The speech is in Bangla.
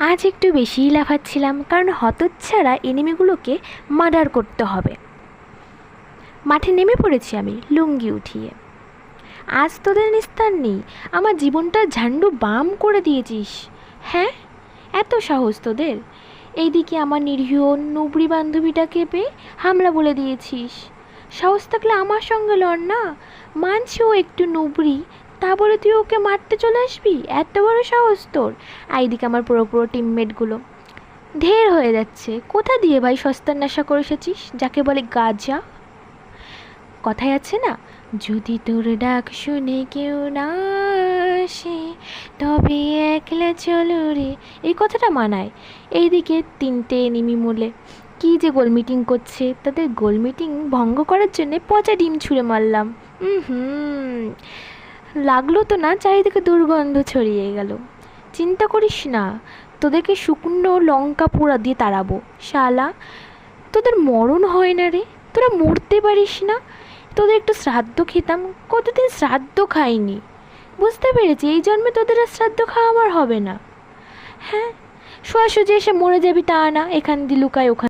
আজ একটু বেশিই লাফাচ্ছিলাম, কারণ হতচ্ছাড়া এনিমিগুলোকে মার্ডার করতে হবে। মাঠে নেমে পড়েছি আমি, লুঙ্গি উঠিয়ে। আজ তোদের নিস্তার নেই, আমার জীবনটা ঝান্ডু বাম করে দিয়েছিস। হ্যাঁ? এত সাহস তোদের? এইদিকে আমার নিরীহ নুবড়ি বান্ধবীটাকে পেয়ে হামলা বলে দিয়েছিস। সাহস থাকলে আমার সঙ্গে লড় না। মানছি ও একটু নুবড়ি তা বলে তুই ওকে মারতে চলে আসবি? এত বড় সাহস তোর। এইদিকে আমার পুরো পুরো টিমমেটগুলো ঢের হয়ে যাচ্ছে। কোথা দিয়ে ভাই সস্তার নেশা করে এসেছিস? যাকে বলে গাজা। কথায় আছে না, যদি তোর ডাক শুনে কেউ না আসে, তবে একলা চলো রে। এই কথাটা মানায়। এইদিকে তিনটে নিমি মূলে। কী যে গোল মিটিং করছে। তাদের গোল মিটিং ভঙ্গ করার জন্যে পচা ডিম ছুঁড়ে মারলাম। হুম। লাগল তো না চারিদিকে দুর্গন্ধ ছড়িয়ে গেল। চিন্তা করিস না, তোদেরকে শুকনো লঙ্কা পোড়া দিয়ে তাড়াবো। শালা, তোদের মরণ হয় না রে, তোরা মরতে পারিস না। তোদের একটু শ্রাদ্ধ খেতাম, কতদিন শ্রাদ্ধ খাইনি। বুঝতে পেরেছি, এই জন্মে তোদের আর শ্রাদ্ধ খাওয়া আমার হবে না। হ্যাঁ সোয়াসুজি এসে মরে যাবি তা না, এখান দিয়ে লুকায় ওখানে